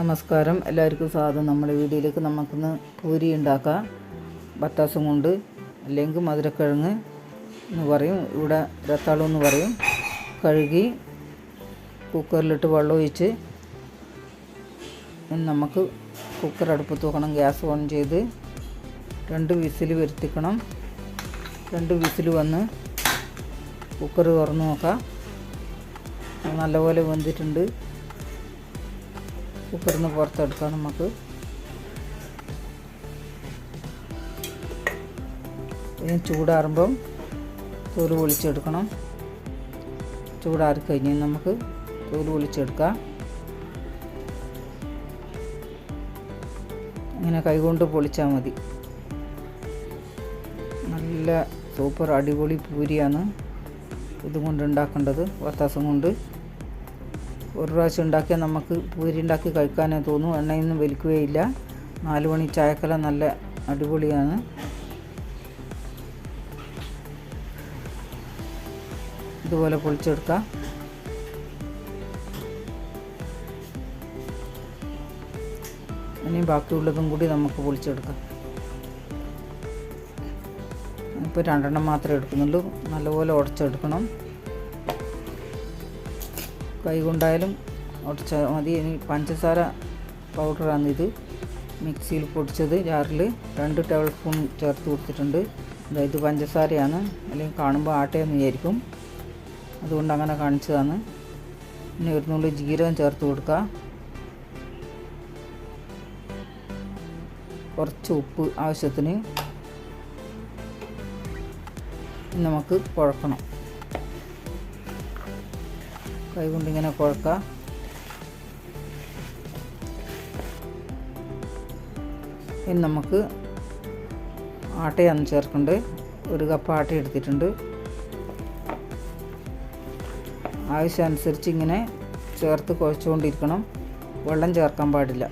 നമസ്കാരം. എല്ലാവർക്കും സ്വാഗതം. നമ്മുടെ വീഡിയോയിലേക്ക് നമുക്കിന്ന് പൂരി ഉണ്ടാക്കാം. ബത്താസും കൊണ്ട് അല്ലെങ്കിൽ മധുരക്കിഴങ്ങ് എന്ന് പറയും. ഇവിടെ രത്താളം എന്ന് പറയും. കഴുകി കുക്കറിലിട്ട് വെള്ളം ഒഴിച്ച് നമുക്ക് കുക്കർ അടുപ്പത്ത് വെക്കണം. ഗ്യാസ് ഓൺ ചെയ്ത് രണ്ട് വിസിൽ വരുത്തിക്കണം. രണ്ട് വിസിൽ വന്ന് കുക്കർ തുറന്ന് നോക്കാം. നല്ലപോലെ വെന്തിട്ടുണ്ട്. കുക്കറിൽ നിന്ന് പുറത്തെടുക്കാം നമുക്ക്. ഇനി ചൂടാറുമ്പം തോൽ പൊളിച്ചെടുക്കണം. ചൂടാറി കഴിഞ്ഞ് നമുക്ക് തോൽ പൊളിച്ചെടുക്കാം. ഇങ്ങനെ കൈകൊണ്ട് പൊളിച്ചാൽ മതി. നല്ല സൂപ്പർ അടിപൊളി പൂരിയാണ് ഇതും കൊണ്ട് ഉണ്ടാക്കേണ്ടത്. വത്താസം കൊണ്ട് ഒരു പ്രാവശ്യം ഉണ്ടാക്കിയാൽ നമുക്ക് പൂരി ഉണ്ടാക്കി കഴിക്കാനേ തോന്നും. എണ്ണയൊന്നും വലിക്കുകയില്ല. നാല് മണി ചായക്കല നല്ല അടിപൊളിയാണ്. ഇതുപോലെ പൊളിച്ചെടുക്കാം. ഇനി ബാക്കിയുള്ളതും കൂടി നമുക്ക് പൊളിച്ചെടുക്കാം. ഇപ്പോൾ രണ്ടെണ്ണം മാത്രമേ എടുക്കുന്നുള്ളൂ. നല്ലപോലെ ഉടച്ചെടുക്കണം. കൈ കൊണ്ടായാലും ഉടച്ചാൽ മതി. ഇനി പഞ്ചസാര ഇത്. മിക്സിയിൽ പൊടിച്ചത് ജാറിൽ രണ്ട് ടേബിൾ സ്പൂൺ ചേർത്ത് കൊടുത്തിട്ടുണ്ട്. അതായത് പഞ്ചസാരയാണ്. അല്ലെങ്കിൽ കാണുമ്പോൾ ആട്ടയെന്ന് വിചാരിക്കും. അതുകൊണ്ട് അങ്ങനെ കാണിച്ചതാണ്. പിന്നെ ഒരു നുള്ളി ജീരകം ചേർത്ത് കൊടുക്കുക. കുറച്ച് ഉപ്പ് ആവശ്യത്തിന്. നമുക്ക് കുഴക്കണം. കൈ കൊണ്ടിങ്ങനെ കുഴക്കുക ഇനി നമുക്ക് ആട്ടയാണ് ചേർക്കേണ്ടത് ഒരു കപ്പ് ആട്ട എടുത്തിട്ടുണ്ട്. ആവശ്യമനുസരിച്ച് ഇങ്ങനെ ചേർത്ത് കുഴച്ചുകൊണ്ടിരിക്കണം. വെള്ളം ചേർക്കാൻ പാടില്ല.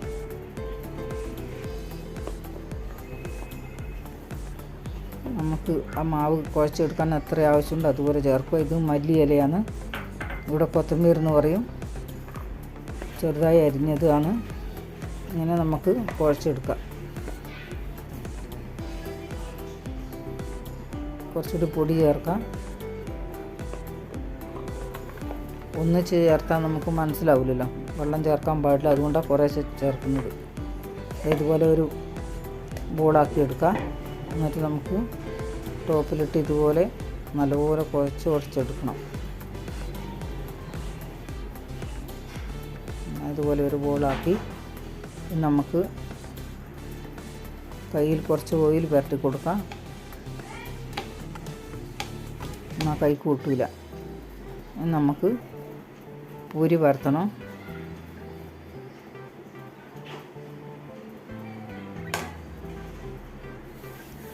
നമുക്ക് ആ മാവ് കുഴച്ചെടുക്കാൻ എത്ര ആവശ്യമുണ്ട്. അതുപോലെ ചേർക്കുക. ഇത് മല്ലി ഇലയാണ് ഇവിടെ കൊത്തമ്പീർ എന്ന് പറയും. ചെറുതായി അരിഞ്ഞതാണ് ഇങ്ങനെ നമുക്ക് കുഴച്ചെടുക്കാം. കുറച്ചൊരു പൊടി ചേർക്കാം. ഒന്ന് ചേർത്താൽ നമുക്ക് മനസ്സിലാവില്ലല്ലോ. വെള്ളം ചേർക്കാൻ പാടില്ല. അതുകൊണ്ടാണ് കുറേശ്ശെ ചേർക്കുന്നത്. ഇതുപോലെ ഒരു ബോളാക്കി എടുക്കാം. എന്നിട്ട് നമുക്ക് ടോപ്പിലിട്ട് ഇതുപോലെ നല്ലപോലെ കുഴച്ച് ഉടച്ചെടുക്കണം അതുപോലെ ഒരു ബോളാക്കി നമുക്ക് കയ്യിൽ കുറച്ച് ഓയിൽ പുരട്ടി കൊടുക്കാം. എന്നാൽ കൈ കൂട്ടില്ല നമുക്ക് പൂരി പരത്തണം.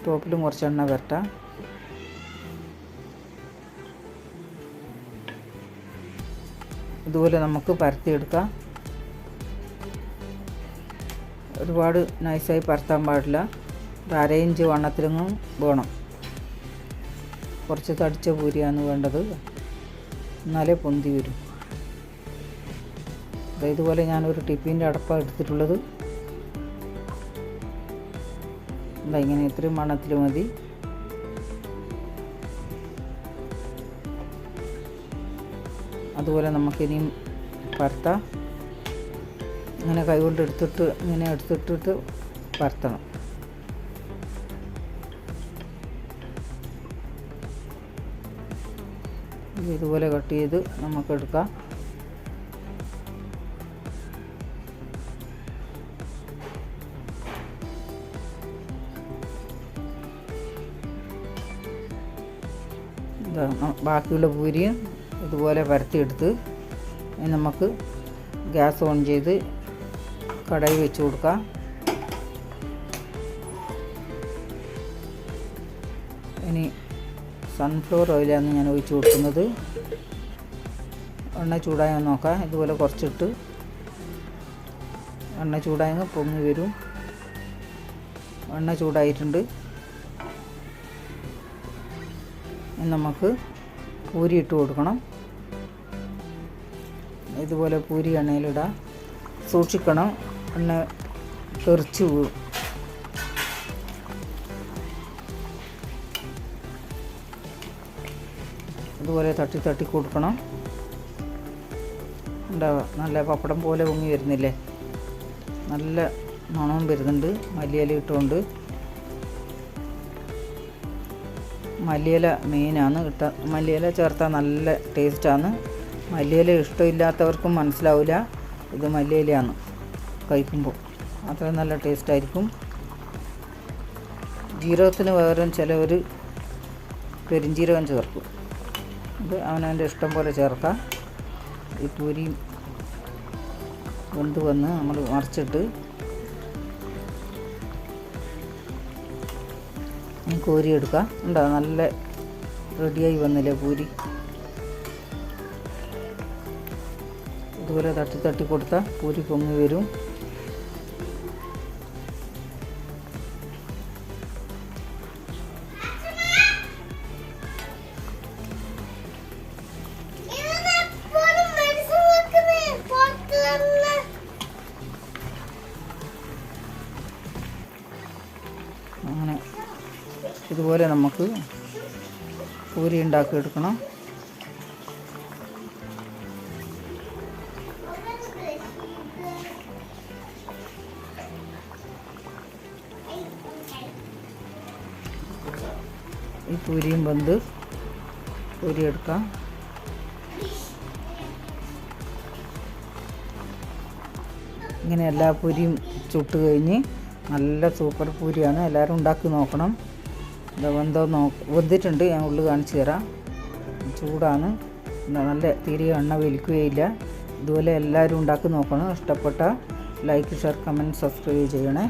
ടോപ്പിലും കുറച്ച് എണ്ണ പുരട്ടാം. ഇതുപോലെ നമുക്ക് പരത്തിയെടുക്കാം. ഒരുപാട് നൈസായി പരത്താൻ പാടില്ല. ഒരു അര ഇഞ്ച് വണ്ണത്തിലൊന്നും വേണം. കുറച്ച് തടിച്ച പൂരിയാണ് വേണ്ടത്. എന്നാലേ പൊന്തി വരും. ഇതുപോലെ ഞാനൊരു ടിഫിന്റെ അടപ്പാണ് എടുത്തിട്ടുള്ളത്. എന്താ ഇങ്ങനെ ഇത്രയും മണത്തിൽ മതി. അതുപോലെ നമുക്കിനിയും പരത്താം. ഇങ്ങനെ കൈകൊണ്ട് എടുത്തിട്ട് ഇങ്ങനെ എടുത്തിട്ടിട്ട് പരത്തണം. ഇതുപോലെ കട്ട് ചെയ്ത് നമുക്ക് എടുക്കാം. ബാക്കിയുള്ള പൂരിയും ഇതുപോലെ പരത്തിയെടുത്ത് നമുക്ക് ഗ്യാസ് ഓൺ ചെയ്ത് കടായി വെച്ച് കൊടുക്കാം. ഇനി സൺഫ്ലവർ ഓയിലാണ് ഞാൻ ഒഴിച്ചു കൊടുക്കുന്നത്. എണ്ണ ചൂടായാൽ നോക്കാം. ഇതുപോലെ കുറച്ചിട്ട് എണ്ണ ചൂടായെങ്കിൽ പൊങ്ങി വരും. എണ്ണ ചൂടായിട്ടുണ്ട്. നമുക്ക് പൂരി ഇട്ട് കൊടുക്കണം. ഇതുപോലെ പൂരി എണ്ണയിലിടാം. സൂക്ഷിക്കണം. എണ്ണ തെറിച്ച് പോവും. ഇതുപോലെ തട്ടി തട്ടി കൊടുക്കണം. ഉണ്ടാവുക നല്ല പപ്പടം പോലെ പൊങ്ങി വരുന്നില്ലേ? നല്ല മണവും വരുന്നുണ്ട്. മല്ലിയില ഇട്ടുകൊണ്ട് മല്ലിയില മെയിനാണ് ഇട്ട മല്ലിയില ചേർത്താൽ നല്ല ടേസ്റ്റാണ് മല്ലിയില ഇഷ്ടമില്ലാത്തവർക്കും മനസ്സിലാവില്ല ഇത് മല്ലിയിലയാണ്. കഴിക്കുമ്പോൾ. അത്ര നല്ല ടേസ്റ്റായിരിക്കും. ജീരകത്തിന് പകരം ചിലവർ പെരിഞ്ജീരകം ചേർക്കും. ഇത് അവനവന്റെ ഇഷ്ടം പോലെ ചേർക്കാം. ഈ പൂരിയും വെന്ത് വന്ന് നമ്മൾ മറിച്ചിട്ട് കോരി എടുക്കാം ഉണ്ടോ നല്ല റെഡിയായി വന്നില്ലേ പൂരി? ഇതുപോലെ തട്ടി തട്ടി കൊടുത്താൽ പൂരി പൊങ്ങി വരും. ഇതുപോലെ നമുക്ക് പൂരി ഉണ്ടാക്കി എടുക്കണം ഈ പൂരിയും വന്ന് പൂരി എടുക്കാം. ഇങ്ങനെ എല്ലാ പൂരിയും ചുട്ട് കഴിഞ്ഞ് നല്ല സൂപ്പർ പൂരിയാണ്. എല്ലാവരും ഉണ്ടാക്കി നോക്കണം. ഇത് വെന്തോ നോ വെന്തിട്ടുണ്ട്. ഞാൻ ഉള്ളു കാണിച്ചു തരാം. ചൂടാണ്. നല്ല തീരെ എണ്ണ വലിക്കുകയില്ല ഇതുപോലെ എല്ലാവരും ഉണ്ടാക്കി നോക്കണം. ഇഷ്ടപ്പെട്ട ലൈക്ക് ഷെയർ കമന്റ് സബ്സ്ക്രൈബ് ചെയ്യണേ.